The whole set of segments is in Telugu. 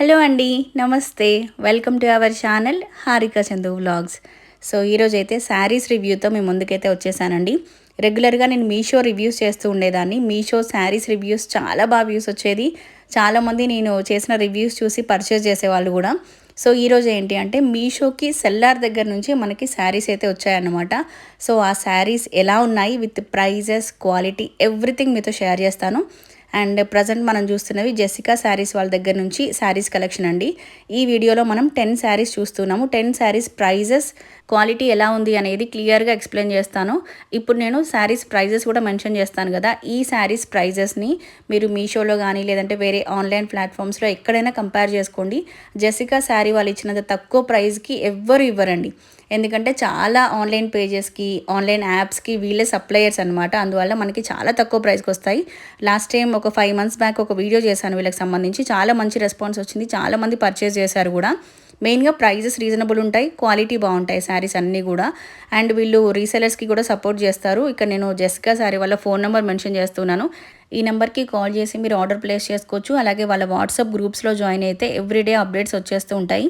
హలో అండి నమస్తే. Welcome to our channel Harika Chandu vlogs so ఈరోజు అయితే శారీస్ రివ్యూతో మేము ముందుకైతే వచ్చేసానండి. రెగ్యులర్గా నేను మీషో రివ్యూస్ చేస్తూ ఉండేదాన్ని. మీషో శారీస్ రివ్యూస్ చాలా బాగా వ్యూస్ వచ్చేది. చాలామంది నేను చేసిన రివ్యూస్ చూసి పర్చేస్ చేసేవాళ్ళు కూడా. సో ఈరోజు ఏంటి అంటే మీషోకి సెల్లార్ దగ్గర నుంచి మనకి శారీస్ అయితే వచ్చాయన్నమాట. సో ఆ శారీస్ ఎలా ఉన్నాయి విత్ ప్రైజెస్ క్వాలిటీ ఎవ్రీథింగ్ మీతో షేర్ చేస్తాను. అండ్ ప్రజెంట్ మనం చూస్తున్నవి జెసికా శారీస్ వాళ్ళ దగ్గర నుంచి శారీస్ కలెక్షన్ అండి. ఈ వీడియోలో మనం టెన్ శారీస్ చూస్తున్నాము. టెన్ శారీస్ ప్రైజెస్ క్వాలిటీ ఎలా ఉంది అనేది క్లియర్గా ఎక్స్ప్లెయిన్ చేస్తాను. ఇప్పుడు నేను శారీస్ ప్రైజెస్ కూడా మెన్షన్ చేస్తాను కదా. ఈ శారీస్ ప్రైజెస్ని మీరు మీషోలో కానీ లేదంటే వేరే ఆన్లైన్ ప్లాట్ఫామ్స్లో ఎక్కడైనా కంపేర్ చేసుకోండి. జెసికా శారీ వాళ్ళు ఇచ్చినంత తక్కువ ప్రైస్కి ఎవ్వరు ఇవ్వరండి. ఎందుకంటే చాలా ఆన్లైన్ పేజెస్కి ఆన్లైన్ యాప్స్కి వీళ్ళే సప్లయర్స్ అనమాట అందువల్ల మనకి చాలా తక్కువ ప్రైస్కి వస్తాయి. లాస్ట్ టైం ఒక ఫైవ్ మంత్స్ బ్యాక్ ఒక వీడియో చేశాను వీళ్ళకి సంబంధించి. చాలా మంచి రెస్పాన్స్ వచ్చింది. చాలామంది పర్చేస్ చేశారు కూడా. మెయిన్గా ప్రైజెస్ రీజనబుల్ ఉంటాయి క్వాలిటీ బాగుంటాయి శారీస్ అన్నీ కూడా. అండ్ వీళ్ళు రీసెలర్స్కి కూడా సపోర్ట్ చేస్తారు. ఇక్కడ నేను జెస్కా శారీ వాళ్ళ ఫోన్ నెంబర్ మెన్షన్ చేస్తున్నాను. ఈ నెంబర్కి కాల్ చేసి మీరు ఆర్డర్ ప్లేస్ చేసుకోవచ్చు. అలాగే వాళ్ళ వాట్సాప్ గ్రూప్స్లో జాయిన్ అయితే ఎవ్రీడే అప్డేట్స్ వచ్చేస్తూ ఉంటాయి.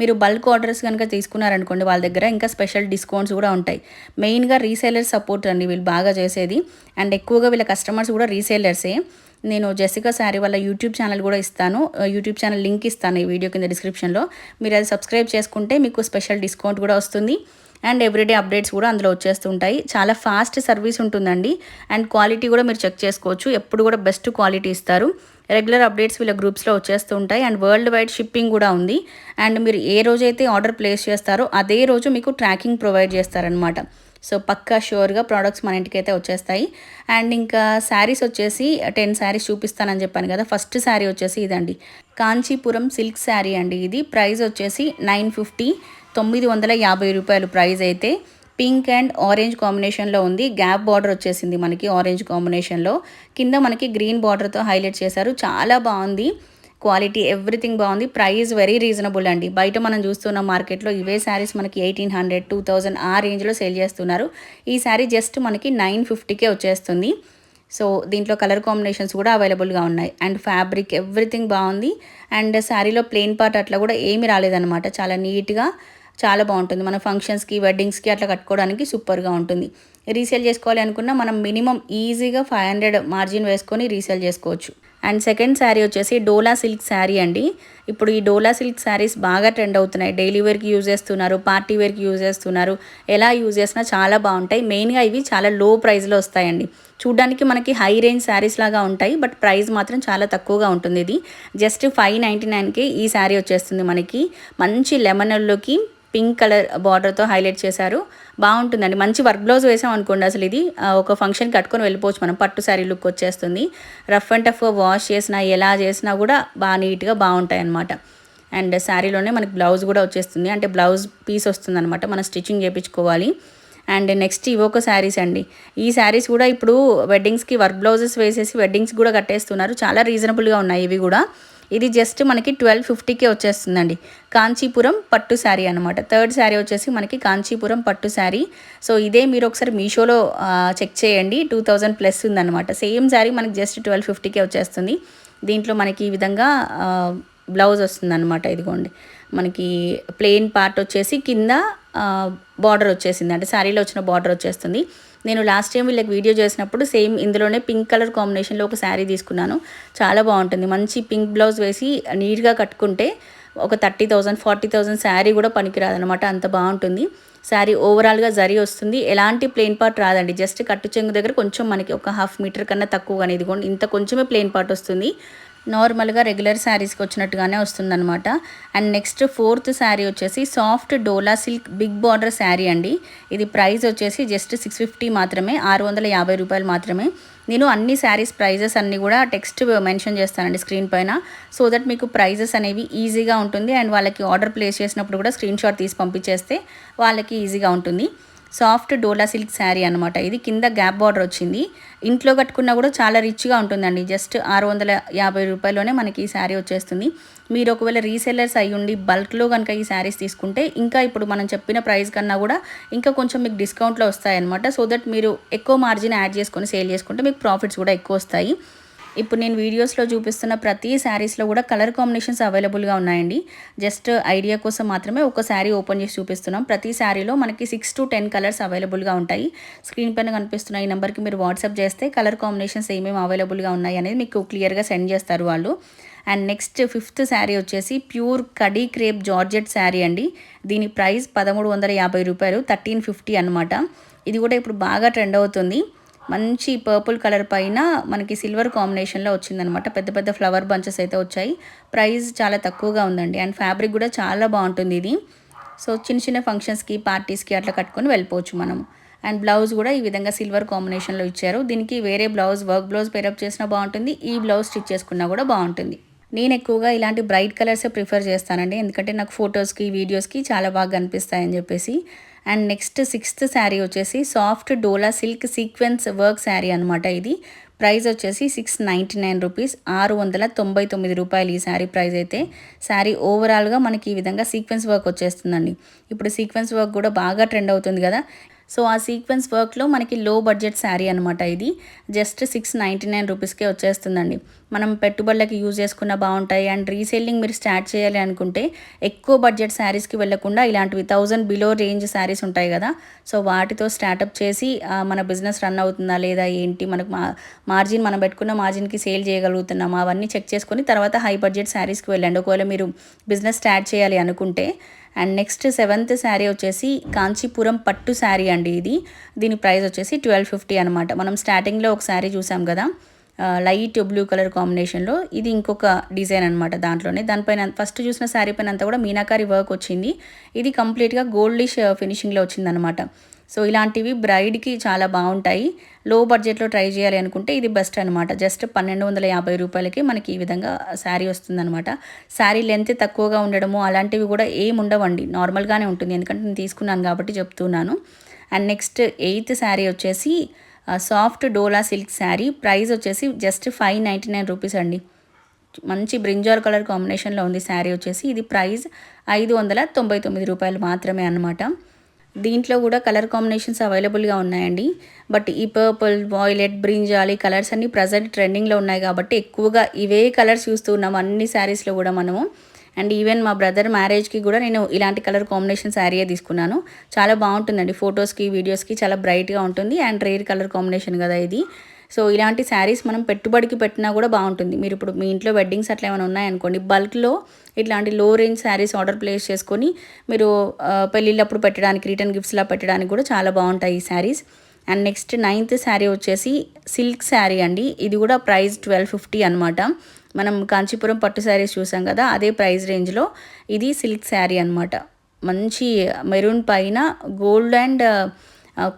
మీరు బల్క్ ఆర్డర్స్ కనుక తీసుకున్నారనుకోండి వాళ్ళ దగ్గర ఇంకా స్పెషల్ డిస్కౌంట్స్ కూడా ఉంటాయి. మెయిన్గా రీసేలర్స్ సపోర్ట్ అండి వీళ్ళు బాగా చేసేది. అండ్ ఎక్కువగా వీళ్ళ కస్టమర్స్ కూడా రీసేలర్సే నేను జెసికా శారీ వాళ్ళ యూట్యూబ్ ఛానల్ కూడా ఇస్తాను. యూట్యూబ్ ఛానల్ లింక్ ఇస్తాను ఈ వీడియో కింద డిస్క్రిప్షన్లో మీరు అది సబ్స్క్రైబ్ చేసుకుంటే మీకు స్పెషల్ డిస్కౌంట్ కూడా వస్తుంది. అండ్ ఎవ్రీడే అప్డేట్స్ కూడా అందులో వచ్చేస్తుంటాయి చాలా ఫాస్ట్ సర్వీస్ ఉంటుందండి. అండ్ క్వాలిటీ కూడా మీరు చెక్ చేసుకోవచ్చు. ఎప్పుడు కూడా బెస్ట్ క్వాలిటీ ఇస్తారు. రెగ్యులర్ అప్డేట్స్ వీళ్ళ గ్రూప్స్లో వచ్చేస్తూ ఉంటాయి. అండ్ వరల్డ్ వైడ్ షిప్పింగ్ కూడా ఉంది. అండ్ మీరు ఏ రోజైతే ఆర్డర్ ప్లేస్ చేస్తారో అదే రోజు మీకు ట్రాకింగ్ ప్రొవైడ్ చేస్తారనమాట సో పక్కా షూర్గా ప్రోడక్ట్స్ మన ఇంటికి అయితే వచ్చేస్తాయి. అండ్ ఇంకా శారీస్ వచ్చేసి టెన్ శారీస్ చూపిస్తానని చెప్పాను కదా ఫస్ట్ శారీ వచ్చేసి ఇదండి. కాంచీపురం సిల్క్ శారీ అండి ఇది. ప్రైస్ వచ్చేసి నైన్ ఫిఫ్టీ తొమ్మిది వందల యాభై రూపాయలు ప్రైస్ అయితే. పింక్ అండ్ ఆరెంజ్ కాంబినేషన్లో ఉంది. గ్యాప్ బార్డర్ వచ్చేసింది మనకి ఆరెంజ్ కాంబినేషన్లో. కింద మనకి గ్రీన్ బార్డర్తో హైలైట్ చేశారు. చాలా బాగుంది. క్వాలిటీ ఎవ్రీథింగ్ బాగుంది. ప్రైస్ వెరీ రీజనబుల్ అండి. బయట మనం చూస్తున్న మార్కెట్లో ఇవే శారీస్ మనకి ఎయిటీన్ హండ్రెడ్ టూ థౌజండ్ ఆ రేంజ్లో సేల్ చేస్తున్నారు. ఈ శారీ జస్ట్ మనకి నైన్ ఫిఫ్టీకే వచ్చేస్తుంది. సో దీంట్లో కలర్ కాంబినేషన్స్ కూడా అవైలబుల్గా ఉన్నాయి. అండ్ ఫ్యాబ్రిక్ ఎవ్రీథింగ్ బాగుంది. అండ్ శారీలో ప్లెయిన్ పార్ట్ అట్లా కూడా ఏమీ రాలేదన్నమాట. చాలా నీట్గా చాలా బాగుంటుంది. మన ఫంక్షన్స్కి వెడ్డింగ్స్కి అట్లా కట్టుకోవడానికి సూపర్గా ఉంటుంది. రీసేల్ చేసుకోవాలి అనుకున్నా మనం మినిమం ఈజీగా ఫైవ్ హండ్రెడ్ మార్జిన్ వేసుకొని రీసేల్ చేసుకోవచ్చు. అండ్ సెకండ్ శారీ వచ్చేసి డోలా సిల్క్ శారీ అండి. ఇప్పుడు ఈ డోలా సిల్క్ శారీస్ బాగా ట్రెండ్ అవుతున్నాయి. డైలీ వేర్కి యూజ్ చేస్తున్నారు పార్టీ వేర్కి యూజ్ చేస్తున్నారు. ఎలా యూజ్ చేసినా చాలా బాగుంటాయి. మెయిన్గా ఇవి చాలా లో ప్రైస్లో వస్తాయండి. చూడ్డానికి మనకి హై రేంజ్ శారీస్ లాగా ఉంటాయి. బట్ ప్రైస్ మాత్రం చాలా తక్కువగా ఉంటుంది ఇది. జస్ట్ ఫైవ్ నైంటీ నైన్కి ఈ శారీ వచ్చేస్తుంది మనకి. మంచి లెమనల్లోకి పింక్ కలర్ బార్డర్తో హైలైట్ చేశారు. బాగుంటుందండి. మంచి వర్క్ బ్లౌజ్ వేసాం అనుకోండి అసలు ఇది ఒక ఫంక్షన్ కట్టుకొని వెళ్ళిపోవచ్చు మనం. పట్టు శారీ లుక్ వచ్చేస్తుంది. రఫ్ అండ్ టఫ్ వాష్ చేసినా ఎలా చేసినా కూడా బాగా నీట్గా బాగుంటాయి అనమాట అండ్ శారీలోనే మనకి బ్లౌజ్ కూడా వచ్చేస్తుంది. అంటే బ్లౌజ్ పీస్ వస్తుంది అనమాట మనం స్టిచ్చింగ్ చేయించుకోవాలి అండ్ నెక్స్ట్ ఇవి ఒక శారీస్ అండి. ఈ శారీస్ కూడా ఇప్పుడు వెడ్డింగ్స్కి వర్క్ బ్లౌజెస్ వేసేసి వెడ్డింగ్స్ కూడా కట్టేస్తున్నారు. చాలా రీజనబుల్గా ఉన్నాయి ఇవి కూడా. ఇది జస్ట్ మనకి ట్వెల్వ్ ఫిఫ్టీకే వచ్చేస్తుందండి. కాంచీపురం పట్టు శారీ అనమాట థర్డ్ శారీ వచ్చేసి మనకి కాంచీపురం పట్టు శారీ. సో ఇదే మీరు ఒకసారి మీషోలో చెక్ చేయండి. టూ థౌజండ్ ప్లస్ ఉందన్నమాట. సేమ్ శారీ మనకి జస్ట్ ట్వెల్వ్ ఫిఫ్టీకే వచ్చేస్తుంది. దీంట్లో మనకి ఈ విధంగా బ్లౌజ్ వస్తుందన్నమాట ఇదిగోండి. మనకి ప్లెయిన్ పార్ట్ వచ్చేసి కింద బార్డర్ వచ్చేసింది. అంటే శారీలో వచ్చిన బార్డర్ వచ్చేస్తుంది. నేను లాస్ట్ టైం వీళ్ళకి వీడియో చేసినప్పుడు సేమ్ ఇందులోనే పింక్ కలర్ కాంబినేషన్లో ఒక శారీ తీసుకున్నాను. చాలా బాగుంటుంది. మంచి పింక్ బ్లౌజ్ వేసి నీట్గా కట్టుకుంటే ఒక thirty thousand forty thousand sari కూడా పనికిరాదనమాట అంత బాగుంటుంది. శారీ ఓవరాల్గా జరి వస్తుంది. ఎలాంటి ప్లెయిన్ పార్ట్ రాదండి. జస్ట్ కట్టు చెంగు దగ్గర కొంచెం మనకి ఒక హాఫ్ మీటర్ కన్నా తక్కువగానే ఇదిగోండి ఇంత కొంచెమే ప్లెయిన్ పార్ట్ వస్తుంది. నార్మల్గా రెగ్యులర్ శారీస్కి వచ్చినట్టుగానే వస్తుందన్నమాట. అండ్ నెక్స్ట్ ఫోర్త్ శారీ వచ్చేసి soft dola silk big border sari అండి. ఇది ప్రైస్ వచ్చేసి జస్ట్ సిక్స్ ఫిఫ్టీ మాత్రమే ఆరు వందల యాభై రూపాయలు మాత్రమే. నేను అన్ని శారీస్ ప్రైజెస్ అన్నీ కూడా టెక్స్ట్ మెన్షన్ చేస్తానండి స్క్రీన్ పైన. సో దట్ మీకు ప్రైజెస్ అనేవి ఈజీగా ఉంటుంది. అండ్ వాళ్ళకి ఆర్డర్ ప్లేస్ చేసినప్పుడు కూడా స్క్రీన్ షాట్ తీసి పంపించేస్తే వాళ్ళకి ఈజీగా ఉంటుంది. సాఫ్ట్ డోలా సిల్క్ శారీ అనమాట ఇది కింద గ్యాప్ బార్డర్ వచ్చింది. ఇంట్లో కట్టుకున్నా కూడా చాలా రిచ్గా ఉంటుందండి. జస్ట్ ఆరు వందల యాభై రూపాయల్లోనే మనకి ఈ శారీ వచ్చేస్తుంది. మీరు ఒకవేళ రీసెల్లర్స్ అయ్యి ఉండి బల్క్లో కనుక ఈ శారీస్ తీసుకుంటే ఇంకా ఇప్పుడు మనం చెప్పిన ప్రైస్ కన్నా కూడా ఇంకా కొంచెం మీకు డిస్కౌంట్లో వస్తాయన్నమాట. సో దట్ మీరు ఎక్కువ మార్జిన్ యాడ్ చేసుకొని సేల్ చేసుకుంటే మీకు ప్రాఫిట్స్ కూడా ఎక్కువ వస్తాయి. ఇప్పుడు నేను వీడియోస్లో చూపిస్తున్న ప్రతి శారీస్లో కూడా కలర్ కాంబినేషన్స్ అవైలబుల్గా ఉన్నాయండి. జస్ట్ ఐడియా కోసం మాత్రమే ఒక శారీ ఓపెన్ చేసి చూపిస్తున్నాం. ప్రతి శారీలో మనకి సిక్స్ టు టెన్ కలర్స్ అవైలబుల్గా ఉంటాయి. స్క్రీన్ పైన కనిపిస్తున్న ఈ నెంబర్కి మీరు వాట్సాప్ చేస్తే కలర్ కాంబినేషన్స్ ఏమేమి అవైలబుల్గా ఉన్నాయి అనేది మీకు క్లియర్గా సెండ్ చేస్తారు వాళ్ళు. అండ్ నెక్స్ట్ ఫిఫ్త్ శారీ వచ్చేసి pure khadi crepe georgette sari అండి. దీని ప్రైస్ పదమూడు వందల యాభై రూపాయలు థర్టీన్ ఫిఫ్టీ అనమాట ఇది కూడా ఇప్పుడు బాగా ట్రెండ్ అవుతుంది. మంచి పర్పుల్ కలర్ పైన మనకి సిల్వర్ కాంబినేషన్లో వచ్చిందనమాట. పెద్ద పెద్ద ఫ్లవర్ బంచెస్ అయితే వచ్చాయి. ప్రైస్ చాలా తక్కువగా ఉందండి. అండ్ ఫ్యాబ్రిక్ కూడా చాలా బాగుంటుంది ఇది. సో చిన్న చిన్న ఫంక్షన్స్కి పార్టీస్కి అట్లా కట్టుకొని వెళ్ళిపోవచ్చు మనం. అండ్ బ్లౌజ్ కూడా ఈ విధంగా సిల్వర్ కాంబినేషన్లో ఇచ్చారు. దీనికి వేరే బ్లౌజ్ వర్క్ బ్లౌజ్ పేరప్ చేసినా బాగుంటుంది. ఈ బ్లౌజ్ స్టిచ్ చేసుకున్నా కూడా బాగుంటుంది. నేను ఎక్కువగా ఇలాంటి బ్రైట్ కలర్సే ప్రిఫర్ చేస్తానండి. ఎందుకంటే నాకు ఫొటోస్కి వీడియోస్కి చాలా బాగా కనిపిస్తాయని చెప్పేసి. అండ్ నెక్స్ట్ సిక్స్త్ శారీ వచ్చేసి soft dola silk sequence work sari అనమాట ఇది. ప్రైస్ వచ్చేసి సిక్స్ నైంటీ నైన్ రూపీస్. ఆరు వందల తొంభై తొమ్మిది రూపాయలు ఈ శారీ ప్రైస్ అయితే. శారీ ఓవరాల్గా మనకి ఈ విధంగా సీక్వెన్స్ వర్క్ వచ్చేస్తుందండి. ఇప్పుడు సీక్వెన్స్ వర్క్ కూడా బాగా ట్రెండ్ అవుతుంది కదా. సో ఆ సీక్వెన్స్ వర్క్లో మనకి లో బడ్జెట్ శారీ అనమాట ఇది. జస్ట్ సిక్స్ నైంటీ నైన్ రూపీస్కే వచ్చేస్తుందండి. మనం పెట్టుబడులకి యూజ్ చేసుకున్న బాగుంటాయి. అండ్ రీసేలింగ్ మీరు స్టార్ట్ చేయాలి అనుకుంటే ఎక్కువ బడ్జెట్ శారీస్కి వెళ్ళకుండా ఇలాంటివి థౌజండ్ బిలో రేంజ్ శారీస్ ఉంటాయి కదా. సో వాటితో స్టార్టప్ చేసి మన బిజినెస్ రన్ అవుతుందా లేదా ఏంటి? మనకు మా మార్జిన్ మనం పెట్టుకున్న మార్జిన్కి సేల్ చేయగలుగుతున్నామా? అవన్నీ చెక్ చేసుకొని తర్వాత హై బడ్జెట్ శారీస్కి వెళ్ళండి. ఒకవేళ మీరు బిజినెస్ స్టార్ట్ చేయాలి అనుకుంటే అండ్ నెక్స్ట్ సెవెంత్ శారీ వచ్చేసి కాంచీపురం పట్టు శారీ అండి ఇది. దీని ప్రైస్ వచ్చేసి ట్వెల్వ్ ఫిఫ్టీ అనమాట మనం స్టార్టింగ్లో ఒక శారీ చూసాం కదా లైట్ బ్లూ కలర్ కాంబినేషన్లో. ఇది ఇంకొక డిజైన్ అనమాట దాంట్లోనే. దానిపైన ఫస్ట్ చూసిన శారీ పైన అంతా కూడా మీనాకారి వర్క్ వచ్చింది. ఇది కంప్లీట్గా గోల్డిష్ ఫినిషింగ్లో వచ్చిందనమాట సో ఇలాంటివి బ్రైడ్కి చాలా బాగుంటాయి. లో బడ్జెట్లో ట్రై చేయాలి అనుకుంటే ఇది బెస్ట్ అనమాట జస్ట్ పన్నెండు వందల యాభై రూపాయలకి మనకి ఈ విధంగా శారీ వస్తుందన్నమాట. శారీ లెంత్ తక్కువగా ఉండడము అలాంటివి కూడా ఏమి ఉండవండి. నార్మల్గానే ఉంటుంది. ఎందుకంటే నేను తీసుకున్నాను కాబట్టి చెప్తున్నాను. అండ్ నెక్స్ట్ ఎయిత్ శారీ వచ్చేసి soft dola silk sari. Price వచ్చేసి just five ninety nine rupees అండి. మంచి బ్రింజాల్ కలర్ కాంబినేషన్లో ఉంది శారీ వచ్చేసి. ఇది ప్రైస్ ఐదు వందల తొంభై తొమ్మిది రూపాయలు మాత్రమే అనమాట దీంట్లో కూడా కలర్ కాంబినేషన్స్ అవైలబుల్గా ఉన్నాయండి. బట్ ఈ పర్పుల్ వాయిలెట్ బ్రింజాలి కలర్స్ అన్నీ ప్రజెంట్ ట్రెండింగ్లో ఉన్నాయి కాబట్టి ఎక్కువగా ఇవే కలర్స్ చూస్తూ ఉన్నాం. అన్ని శారీస్లో కూడా మనము. అండ్ ఈవెన్ మా బ్రదర్ మ్యారేజ్కి కూడా నేను ఇలాంటి కలర్ కాంబినేషన్ శారీయే తీసుకున్నాను. చాలా బాగుంటుందండి ఫొటోస్కి వీడియోస్కి చాలా బ్రైట్గా ఉంటుంది. అండ్ రేర్ కలర్ కాంబినేషన్ కదా ఇది. సో ఇలాంటి శారీస్ మనం పెట్టుబడికి పెట్టినా కూడా బాగుంటుంది. మీరు ఇప్పుడు మీ ఇంట్లో వెడ్డింగ్స్ అట్లా ఏమైనా ఉన్నాయనుకోండి బల్క్లో ఇట్లాంటి లో రేంజ్ శారీస్ ఆర్డర్ ప్లేస్ చేసుకొని మీరు పెళ్ళిళ్ళప్పుడు పెట్టడానికి రిటర్న్ గిఫ్ట్స్లా పెట్టడానికి కూడా చాలా బాగుంటాయి ఈ saris. And next ninth sari వచ్చేసి సిల్క్ శారీ అండి. ఇది కూడా ప్రైస్ ట్వెల్వ్ ఫిఫ్టీ అనమాట మనం కాంచీపురం పట్టు శారీస్ చూసాం కదా అదే ప్రైస్ రేంజ్లో ఇది సిల్క్ శారీ అనమాట మంచి మెరూన్ పైన గోల్డ్ అండ్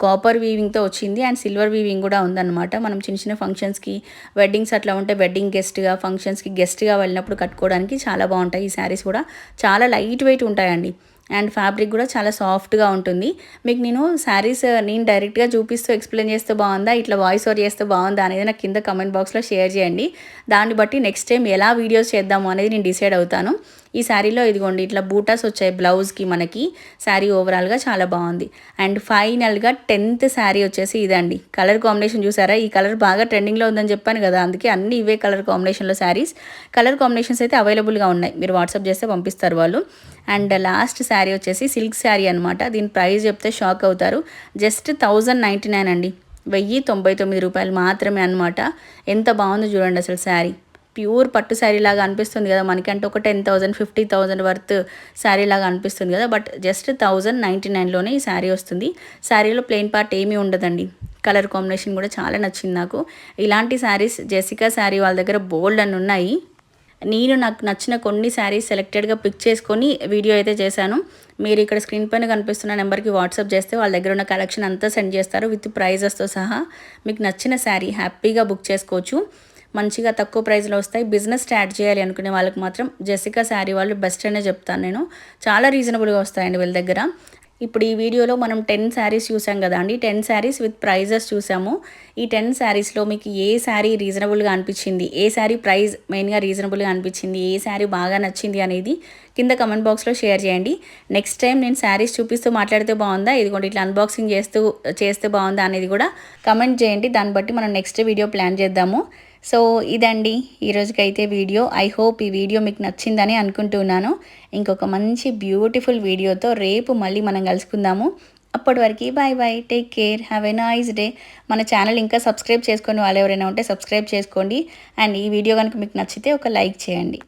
కాపర్ వీవింగ్తో వచ్చింది అండ్ సిల్వర్ వీవింగ్ కూడా ఉందన్నమాట. మనం చిన్న చిన్న ఫంక్షన్స్కి వెడ్డింగ్స్ అట్లా ఉంటే వెడ్డింగ్ గెస్ట్గా ఫంక్షన్స్కి గెస్ట్గా వెళ్ళినప్పుడు కట్టుకోవడానికి చాలా బాగుంటాయి. ఈ శారీస్ కూడా చాలా లైట్ వెయిట్ ఉంటాయండి. అండ్ ఫ్యాబ్రిక్ కూడా చాలా సాఫ్ట్గా ఉంటుంది. మీకు నేను శారీస్ నేను డైరెక్ట్గా చూపిస్తూ ఎక్స్ప్లెయిన్ చేస్తే బాగుందా? ఇట్లా వాయిస్ ఓవర్ చేస్తే బాగుందా? అనేది నాకు కింద కమెంట్ బాక్స్లో షేర్ చేయండి. దాన్ని బట్టి నెక్స్ట్ టైం ఎలా వీడియోస్ చేద్దాము అనేది నేను డిసైడ్ అవుతాను. ఈ శారీలో ఇదిగోండి ఇట్లా బూటాస్ వచ్చాయి బ్లౌజ్కి మనకి. శారీ ఓవరాల్గా చాలా బాగుంది. అండ్ ఫైనల్గా టెన్త్ శారీ వచ్చేసి ఇదండి. కలర్ కాంబినేషన్ చూసారా? ఈ కలర్ బాగా ట్రెండింగ్లో ఉందని చెప్పాను కదా అందుకే అన్ని ఇవే కలర్ కాంబినేషన్లో శారీస్. కలర్ కాంబినేషన్స్ అయితే అవైలబుల్గా ఉన్నాయి. మీరు వాట్సాప్ చేస్తే పంపిస్తారు వాళ్ళు. అండ్ లాస్ట్ శారీ వచ్చేసి సిల్క్ శారీ అనమాట దీని ప్రైస్ చెప్తే షాక్ అవుతారు. జస్ట్ థౌజండ్ నైంటీ నైన్ అండి. వెయ్యి తొంభై తొమ్మిది రూపాయలు మాత్రమే అనమాట ఎంత బాగుందో చూడండి అసలు శారీ. ప్యూర్ పట్టు శారీ లాగా అనిపిస్తుంది కదా. మనకంటే ఒక ten thousand fifty thousand worth sari లాగా అనిపిస్తుంది కదా. బట్ జస్ట్ థౌజండ్ నైంటీ నైన్లోనే ఈ శారీ వస్తుంది. శారీలో ప్లెయిన్ పార్ట్ ఏమీ ఉండదండి. కలర్ కాంబినేషన్ కూడా చాలా నచ్చింది నాకు. ఇలాంటి శారీస్ జెసికా శారీ వాళ్ళ దగ్గర బోల్డ్ అని ఉన్నాయి. నేను నాకు నచ్చిన కొన్ని శారీస్ సెలెక్టెడ్గా పిక్ చేసుకొని వీడియో అయితే చేశాను. మీరు ఇక్కడ స్క్రీన్ పైన కనిపిస్తున్న నెంబర్కి వాట్సాప్ చేస్తే వాళ్ళ దగ్గర ఉన్న కలెక్షన్ అంతా సెండ్ చేస్తారు విత్ ప్రైజెస్తో సహా. మీకు నచ్చిన శారీ హ్యాపీగా బుక్ చేసుకోవచ్చు. మంచిగా తక్కువ ప్రైస్లో వస్తాయి. బిజినెస్ స్టార్ట్ చేయాలి అనుకునే వాళ్ళకి మాత్రం జెసికా శారీ వాళ్ళు బెస్ట్ అనే చెప్తాను నేను. చాలా రీజనబుల్గా వస్తాయండి వీళ్ళ దగ్గర. ఇప్పుడు ఈ వీడియోలో మనం టెన్ శారీస్ చూసాం కదా అండి. టెన్ శారీస్ విత్ ప్రైజెస్ చూసాము. ఈ టెన్ శారీస్లో మీకు ఏ శారీ రీజనబుల్గా అనిపించింది? ఏ శారీ ప్రైస్ మెయిన్గా రీజనబుల్గా అనిపించింది? ఏ శారీ బాగా నచ్చింది అనేది కింద కమెంట్ బాక్స్లో షేర్ చేయండి. నెక్స్ట్ టైం నేను శారీస్ చూపిస్తూ మాట్లాడితే బాగుందా? ఇదిగోండి ఇట్లా అన్బాక్సింగ్ చేస్తూ చేస్తే బాగుందా అనేది కూడా కమెంట్ చేయండి. దాన్ని బట్టి మనం నెక్స్ట్ వీడియో ప్లాన్ చేద్దాము. సో ఇదండి ఈరోజుకైతే వీడియో. ఐ హోప్ ఈ వీడియో మీకు నచ్చిందని అనుకుంటున్నాను. ఇంకొక మంచి బ్యూటిఫుల్ వీడియోతో రేపు మళ్ళీ మనం కలుసుకుందాము. అప్పటి వరకు bye bye take care have a nice day. మన ఛానల్ ఇంకా సబ్స్క్రైబ్ చేసుకొని వాళ్ళు ఎవరైనా ఉంటే సబ్స్క్రైబ్ చేసుకోండి. అండ్ ఈ వీడియో కనుక మీకు నచ్చితే ఒక లైక్ చేయండి.